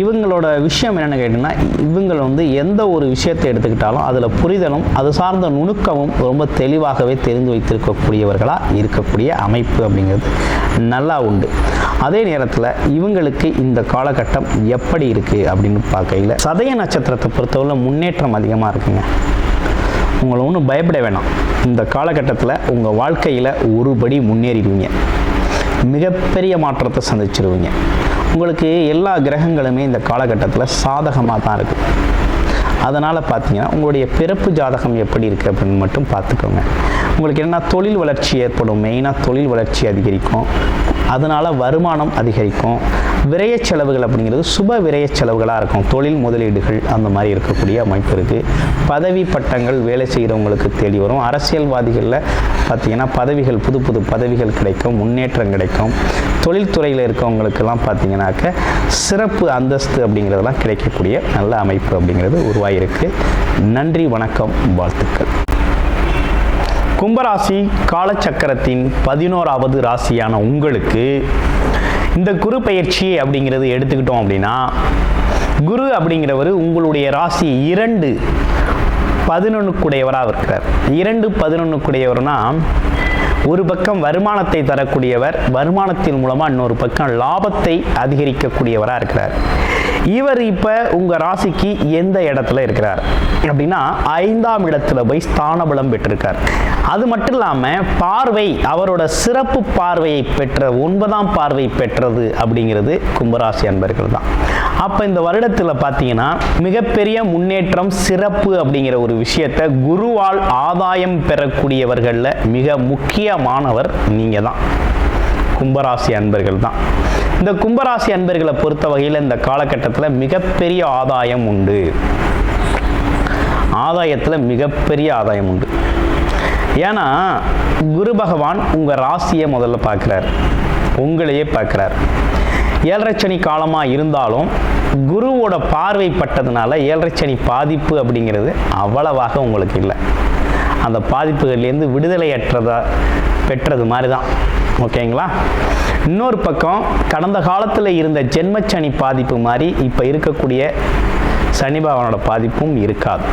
இவங்களோட விஷயம் என்னென்னு கேட்டிங்கன்னா இவங்க வந்து எந்த ஒரு விஷயத்தை எடுத்துக்கிட்டாலும் அதில் புரிதலும் அது சார்ந்த நுணுக்கமும் ரொம்ப தெளிவாகவே தெரிந்து வைத்திருக்கக்கூடியவர்களாக இருக்கக்கூடிய அமைப்பு அப்படிங்கிறது நல்லா உண்டு. அதே நேரத்தில் இவங்களுக்கு இந்த காலகட்டம் எப்படி இருக்குது அப்படின்னு பார்க்கையில் சதய நட்சத்திரத்தை பொறுத்தவரை முன்னேற்றம் அதிகமாக இருக்குங்க. உங்களை ஒன்றும் பயப்பட வேணாம். இந்த காலகட்டத்தில் உங்கள் வாழ்க்கையில் ஒருபடி முன்னேறிடுவீங்க. மிகப்பெரிய மாற்றத்தை சந்திச்சிருவீங்க. உங்களுக்கு எல்லா கிரகங்களுமே இந்த காலகட்டத்தில் சாதகமாக தான் இருக்குது அதனால் பார்த்தீங்கன்னா உங்களுடைய பிறப்பு ஜாதகம் எப்படி இருக்குது அப்படின்னு மட்டும் பார்த்துக்கோங்க உங்களுக்கு என்ன தொழில் வளர்ச்சி ஏற்படும். மெயினாக தொழில் வளர்ச்சி அதிகரிக்கும். அதனால் வருமானம் அதிகரிக்கும். விரைய செலவுகள் அப்படிங்கிறது சுப விரைய செலவுகளாக இருக்கும். தொழில் முதலீடுகள் அந்த மாதிரி இருக்கக்கூடிய அமைப்பு இருக்குது பதவி பட்டங்கள் வேலை செய்கிறவங்களுக்கு தேடி வரும். அரசியல்வாதிகளில் பார்த்தீங்கன்னா பதவிகள் புது புது பதவிகள் கிடைக்கும் முன்னேற்றம் கிடைக்கும். தொழில்துறையில் இருக்கவங்களுக்கெல்லாம் பார்த்தீங்கன்னாக்க சிறப்பு அந்தஸ்து அப்படிங்கிறதெல்லாம் கிடைக்கக்கூடிய நல்ல அமைப்பு அப்படிங்கிறது உருவாகிருக்கு நன்றி வணக்கம் வாழ்த்துக்கள். கும்பராசி காலச்சக்கரத்தின் பதினோராவது ராசியான உங்களுக்கு இந்த குரு பயிற்சி அப்படிங்கிறது எடுத்துக்கிட்டோம் அப்படின்னா குரு அப்படிங்கிறவர் உங்களுடைய ராசி இரண்டு பதினொன்றுக்குடையவராக இருக்கிறார். இரண்டு பதினொன்றுக்குடையவர்னா ஒரு பக்கம் வருமானத்தை தரக்கூடியவர் வருமானத்தின் மூலமாக இன்னொரு பக்கம் லாபத்தை அதிகரிக்கக்கூடியவராக இருக்கிறார். இவர் இப்போ உங்கள் ராசிக்கு எந்த இடத்துல இருக்கிறார்? அப்படின்னா ஐந்தாம் இடத்துல போய் ஸ்தானபலம் பெற்றிருக்கார். அது மட்டும் இல்லாமல் பார்வை அவரோட சிறப்பு பார்வையை பெற்ற ஒன்பதாம் பார்வை பெற்றது அப்படிங்கிறது கும்பராசி அன்பர்கள் தான். அப்போ இந்த வருடத்தில் பார்த்தீங்கன்னா மிகப்பெரிய முன்னேற்றம் சிறப்பு அப்படிங்கிற ஒரு விஷயத்தை குருவால் ஆதாயம் பெறக்கூடியவர்களில் மிக முக்கியமானவர் நீங்கள் தான். கும்பராசி அன்பர்கள் தான். இந்த கும்பராசி அன்பர்களை பொறுத்த வகையில் இந்த காலகட்டத்தில் மிகப்பெரிய ஆதாயம் உண்டு. ஆதாயத்தில் மிகப்பெரிய ஆதாயம் உண்டு. ஏன்னா குரு பகவான் உங்கள் ராசியை முதல்ல பார்க்குறார். உங்களையே பார்க்குறார். ஏழரை சனி காலமாக இருந்தாலும் குருவோட பார்வை பட்டதுனால ஏழரை சனி பாதிப்பு அப்படிங்கிறது அவ்வளவாக உங்களுக்கு இல்லை. அந்த பாதிப்புகள்லேருந்து விடுதலையற்றதா பெற்றது மாதிரி தான் ஓகேங்களா? இன்னொரு பக்கம் கடந்த காலத்தில் இருந்த ஜென்மச்சனி பாதிப்பு மாதிரி இப்போ இருக்கக்கூடிய சனி பகவானோட பாதிப்பும் இருக்காது.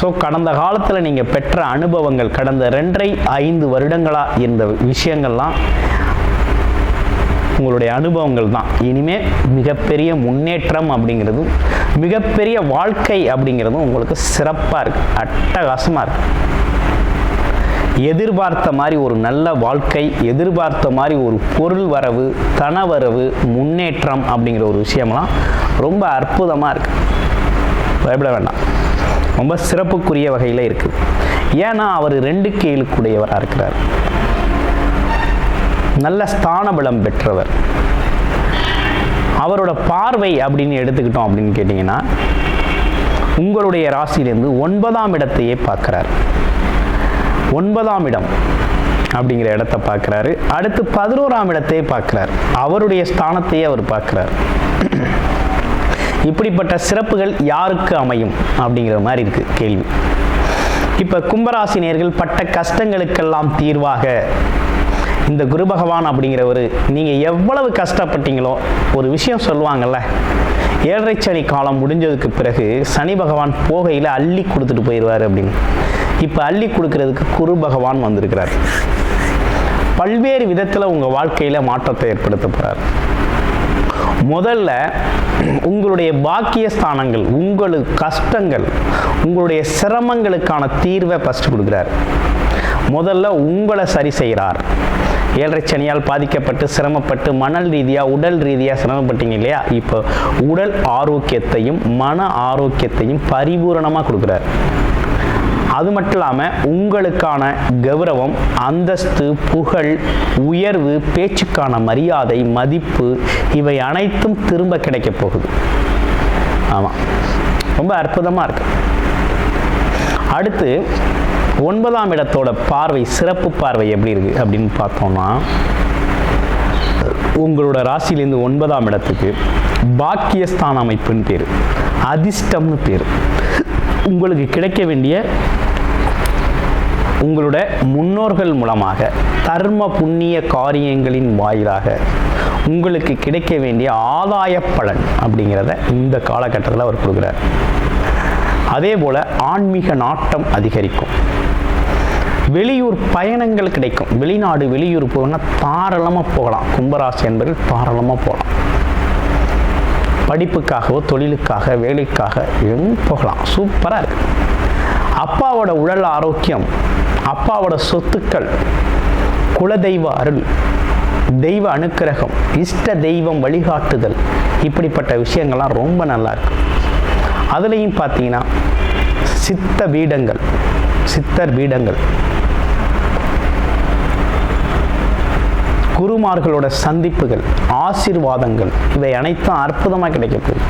ஸோ கடந்த காலத்தில் நீங்கள் பெற்ற அனுபவங்கள் கடந்த ரெண்டரை ஐந்து வருடங்களாக இருந்த விஷயங்கள்லாம் உங்களுடைய அனுபவங்கள் தான். இனிமேல் மிகப்பெரிய முன்னேற்றம் அப்படிங்கிறதும் மிகப்பெரிய வாழ்க்கை அப்படிங்கிறதும் உங்களுக்கு சிறப்பாக இருக்குது அட்டகாசமாக இருக்குது எதிர்பார்த்த மாதிரி ஒரு நல்ல வாழ்க்கை எதிர்பார்த்த மாதிரி ஒரு பொருள் வரவு தனவரவு முன்னேற்றம் அப்படிங்கிற ஒரு விஷயம்லாம் ரொம்ப அற்புதமாக இருக்குது பயப்பட வேண்டாம். ரொம்ப சிறப்புக்குரிய வகையில் இருக்குது ஏன்னா அவர் ரெண்டு கேளுக்குடையவராக இருக்கிறார். நல்ல ஸ்தான பலம் பெற்றவர். அவரோட பார்வை அப்படின்னு எடுத்துக்கிட்டோம் அப்படின்னு கேட்டிங்கன்னா உங்களுடைய ராசியிலேருந்து ஒன்பதாம் இடத்தையே பார்க்குறார். ஒன்பதாம் இடம் அப்படிங்கிற இடத்த பார்க்குறாரு. அடுத்து பதினோராம் இடத்தையே பார்க்குறார். அவருடைய ஸ்தானத்தையே அவர் பார்க்குறார். இப்படிப்பட்ட சிறப்புகள் யாருக்கு அமையும் அப்படிங்கிற மாதிரி இருக்கு கேள்வி. இப்போ கும்பராசினியர்கள் பட்ட கஷ்டங்களுக்கெல்லாம் தீர்வாக இந்த குரு பகவான் அப்படிங்கிறவர் நீங்கள் எவ்வளவு கஷ்டப்பட்டீங்களோ ஒரு விஷயம் சொல்லுவாங்கல்ல ஏழரை சனி காலம் முடிஞ்சதுக்கு பிறகு சனி பகவான் போகையில் அள்ளி கொடுத்துட்டு போயிடுவார் அப்படின்னு. இப்போ அள்ளி கொடுக்கறதுக்கு குரு பகவான் வந்திருக்கிறார். பல்வேறு விதத்தில் உங்கள் வாழ்க்கையில் மாற்றத்தை ஏற்படுத்த போகிறார் முதல்ல உங்களுடைய பாக்கிய ஸ்தானங்கள் உங்களுக்கு கஷ்டங்கள் உங்களுடைய சிரமங்களுக்கான தீர்வை ஃபஸ்ட்டு கொடுக்குறார். முதல்ல உங்களை சரி செய்கிறார். ஏழரை சனியால் பாதிக்கப்பட்டு சிரமப்பட்டு மணல் ரீதியாக உடல் ரீதியாக சிரமப்பட்டீங்க இல்லையா? இப்போ உடல் ஆரோக்கியத்தையும் மன ஆரோக்கியத்தையும் பரிபூரணமாக கொடுக்குறார். அது மட்டும் இல்லாமல் உங்களுக்கான கௌரவம் அந்தஸ்து புகழ் உயர்வு பேச்சுக்கான மரியாதை மதிப்பு இவை அனைத்தும் திரும்ப கிடைக்க போகுது. ஆமாம் ரொம்ப அற்புதமாக இருக்கு. அடுத்து ஒன்பதாம் இடத்தோட பார்வை சிறப்பு பார்வை எப்படி இருக்கு அப்படின்னு பார்த்தோம்னா உங்களோட ராசியிலேருந்து ஒன்பதாம் இடத்துக்கு பாக்கியஸ்தான அமைப்புன்னு பேர். அதிர்ஷ்டம்னு பேர். உங்களுக்கு கிடைக்க வேண்டிய உங்களோட முன்னோர்கள் மூலமாக தர்ம புண்ணிய காரியங்களின் வாயிலாக உங்களுக்கு கிடைக்க வேண்டிய ஆதாய பலன் அப்படிங்கிறத இந்த காலகட்டத்தில் அவர் கொடுக்குறார். அதே போல் ஆன்மீக நாட்டம் அதிகரிக்கும். வெளியூர் பயணங்கள் கிடைக்கும். வெளிநாடு வெளியூர் போகணும்னா தாராளமாக போகலாம். கும்பராசி என்பர்கள் தாராளமாக போகலாம். படிப்புக்காகவோ தொழிலுக்காக வேலைக்காக எதுவும் போகலாம். சூப்பராக இருக்குது அப்பாவோட உடல் ஆரோக்கியம் அப்பாவோட சொத்துக்கள் குலதெய்வ அருள் தெய்வ அனுக்கிரகம் இஷ்ட தெய்வம் வழிகாட்டுதல் இப்படிப்பட்ட விஷயங்கள்லாம் ரொம்ப நல்லா இருக்கு. அதுலேயும் பார்த்தீங்கன்னா சித்த பீடங்கள் சித்தர் பீடங்கள். குருமார்களோட சந்திப்புகள் ஆசிர்வாதங்கள் இவை அனைத்தும் அற்புதமாக கிடைக்கப்படுது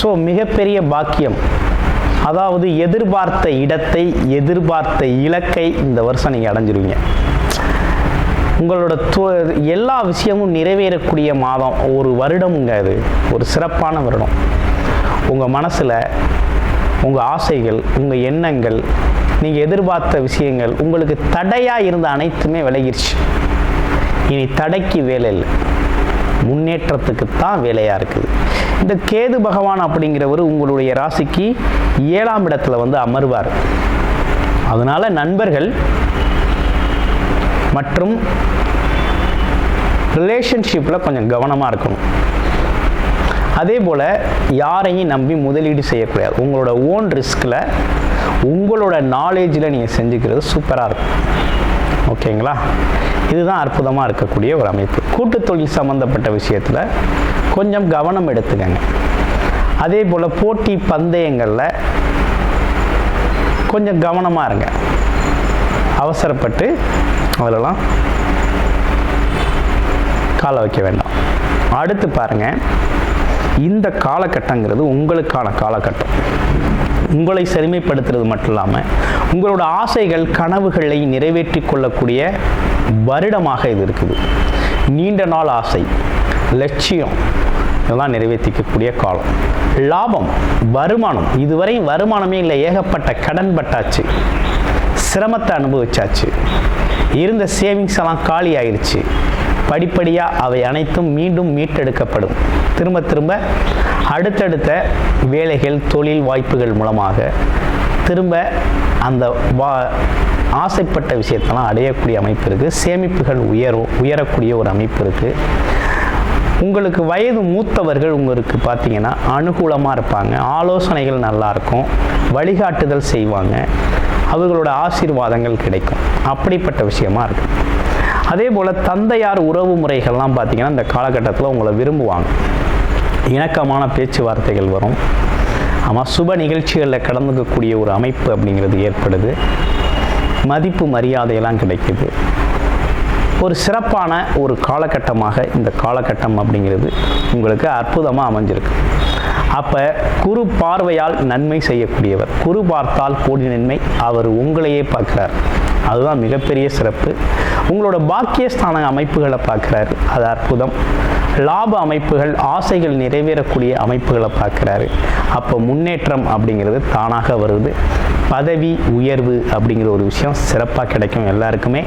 ஸோ மிகப்பெரிய பாக்கியம் அதாவது எதிர்பார்த்த இடத்தை எதிர்பார்த்த இலக்கை இந்த வருஷம் நீங்கள் அடைஞ்சிருவீங்க. உங்களோட து எல்லா விஷயமும் நிறைவேறக்கூடிய மாதம் ஒரு வருடமுங்க அது. ஒரு சிறப்பான வருடம். உங்கள் மனசில் உங்கள் ஆசைகள் உங்கள் எண்ணங்கள் நீங்கள் எதிர்பார்த்த விஷயங்கள் உங்களுக்கு தடையாக இருந்த அனைத்துமே விலகிருச்சு. இனி தடைக்கு வேலை இல்லை. முன்னேற்றத்துக்கு தான் வேலையாக இருக்குது. இந்த கேது பகவான் அப்படிங்கிறவர் உங்களுடைய ராசிக்கு ஏழாம் இடத்துல வந்து அமர்வார். அதனால் நண்பர்கள் மற்றும் ரிலேஷன்ஷிப்பில் கொஞ்சம் கவனமாக இருக்கணும். அதே போல் யாரையும் நம்பி முதலீடு செய்யக்கூடாது. உங்களோட ஓன் ரிஸ்கில் உங்களோட நாலேஜில் நீங்கள் செஞ்சுக்கிறது சூப்பராக இருக்கும். ஓகேங்களா இதுதான் அற்புதமாக இருக்கக்கூடிய ஒரு அமைப்பு. கூட்டுத்தொழில் சம்மந்தப்பட்ட விஷயத்தில் கொஞ்சம் கவனம் எடுத்துக்கங்க. அதே போல் போட்டி பந்தயங்களில் கொஞ்சம் கவனமாக இருங்க. அவசரப்பட்டு அதிலலாம் காலை வைக்க வேண்டாம். அடுத்து பாருங்கள் இந்த காலகட்டங்கிறது உங்களுக்கான காலகட்டம். உங்களை செருமைப்படுத்துறது மட்டும் இல்லாமல் உங்களோட ஆசைகள் கனவுகளை நிறைவேற்றி கொள்ளக்கூடிய வருடமாக இது இருக்குது. நீண்ட நாள் ஆசை. லட்சியம். இதெல்லாம் நிறைவேற்றிக்கக்கூடிய காலம். லாபம் வருமானம். இதுவரை வருமானமே இல்லை. ஏகப்பட்ட கடன் பட்டாச்சு. சிரமத்தை அனுபவிச்சாச்சு. இருந்த சேவிங்ஸ் எல்லாம் காலி ஆயிடுச்சு படிப்படியாக அவை அனைத்தும் மீண்டும் மீட்டெடுக்கப்படும். திரும்ப திரும்ப அடுத்தடுத்த வேலைகள் தொழில் வாய்ப்புகள் மூலமாக திரும்ப அந்த வா ஆசைப்பட்ட விஷயத்தெல்லாம் அடையக்கூடிய அமைப்பு இருக்குது சேமிப்புகள் உயரும் உயரக்கூடிய ஒரு அமைப்பு இருக்குது உங்களுக்கு வயது மூத்தவர்கள் உங்களுக்கு பார்த்தீங்கன்னா அனுகூலமாக இருப்பாங்க. ஆலோசனைகள் நல்லாயிருக்கும். வழிகாட்டுதல் செய்வாங்க. அவர்களோட ஆசீர்வாதங்கள் கிடைக்கும். அப்படிப்பட்ட விஷயமா இருக்கும் அதே போல் தந்தையார் உறவு முறைகள்லாம் பார்த்தீங்கன்னா இந்த காலகட்டத்தில் உங்களை விரும்புவாங்க. இணக்கமான பேச்சுவார்த்தைகள் வரும். ஆமாம் சுப நிகழ்ச்சிகளில் கலந்துக்கக்கூடிய ஒரு அமைப்பு அப்படிங்கிறது ஏற்படுது. மதிப்பு மரியாதையெல்லாம் கிடைக்குது. ஒரு சிறப்பான ஒரு காலகட்டமாக இந்த காலகட்டம் அப்படிங்கிறது உங்களுக்கு அற்புதமாக அமைஞ்சிருக்கு. அப்போ குரு பார்வையால் நன்மை செய்யக்கூடியவர். குரு பார்த்தால் கோடி நன்மை அவர் உங்களையே பார்க்குறார். அதுதான் மிகப்பெரிய சிறப்பு. உங்களோட பாக்கியஸ்தான அமைப்புகளை பார்க்குறாரு. அது அற்புதம். லாப அமைப்புகள் ஆசைகள் நிறைவேறக்கூடிய அமைப்புகளை பார்க்குறாரு. அப்போ முன்னேற்றம் அப்படிங்கிறது தானாக வருது. பதவி உயர்வு அப்படிங்கிற ஒரு விஷயம் சிறப்பாக கிடைக்கும் எல்லாருக்குமே.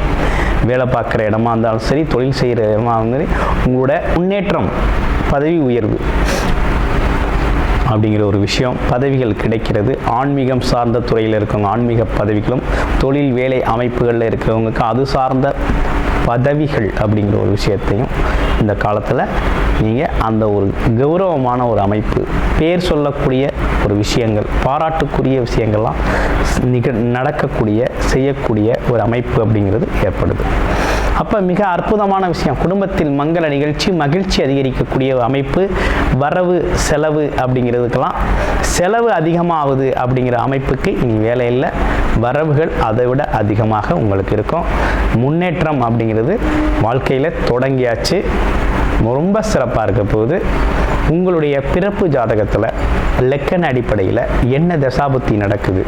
வேலை பார்க்குற இடமா இருந்தாலும் சரி தொழில் செய்கிற இடமா இருந்தாலும் சரி உங்களோட முன்னேற்றம் பதவி உயர்வு அப்படிங்கிற ஒரு விஷயம் பதவிகள் கிடைக்கிறது. ஆன்மீகம் சார்ந்த துறையில் இருக்கவங்க ஆன்மீக பதவிகளும் தொழில் வேலை அமைப்புகளில் இருக்கிறவங்களுக்கு அது சார்ந்த பதவிகள் அப்படிங்கிற ஒரு விஷயத்தையும் இந்த காலத்தில் நீங்கள் அந்த ஒரு கௌரவமான ஒரு அமைப்பு பேர் சொல்லக்கூடிய ஒரு விஷயங்கள் பாராட்டுக்குரிய விஷயங்கள்லாம் நிக நடக்கக்கூடிய செய்யக்கூடிய ஒரு அமைப்பு அப்படிங்கிறது ஏற்படுது. அப்போ மிக அற்புதமான விஷயம் குடும்பத்தில் மங்கள நிகழ்ச்சி மகிழ்ச்சி அதிகரிக்கக்கூடிய ஒரு அமைப்பு வரவு செலவு அப்படிங்கிறதுக்கெல்லாம் செலவு அதிகமாகுது அப்படிங்கிற அமைப்புக்கு இனி வேலை இல்லை. வரவுகள் அதை விட அதிகமாக உங்களுக்கு இருக்கும். முன்னேற்றம் அப்படிங்கிறது வாழ்க்கையில் தொடங்கியாச்சு. ரொம்ப சிறப்பாக இருக்க போகுது. உங்களுடைய பிறப்பு ஜாதகத்தில் லெக்கன் அடிப்படையில் என்ன தசாபுத்தி நடக்குது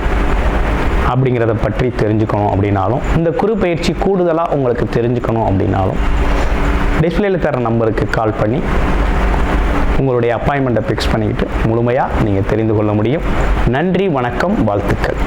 அப்படிங்கிறத பற்றி தெரிஞ்சுக்கணும் அப்படின்னாலும் இந்த குறிப்பயிற்சி கூடுதலாக உங்களுக்கு தெரிஞ்சுக்கணும் அப்படின்னாலும் டிஸ்பிளேயில் தர நம்பருக்கு கால் பண்ணி உங்களுடைய அப்பாயின்மெண்ட்டை ஃபிக்ஸ் பண்ணிக்கிட்டு முழுமையாக நீங்கள் தெரிந்து கொள்ள முடியும். நன்றி வணக்கம் வாழ்த்துக்கள்.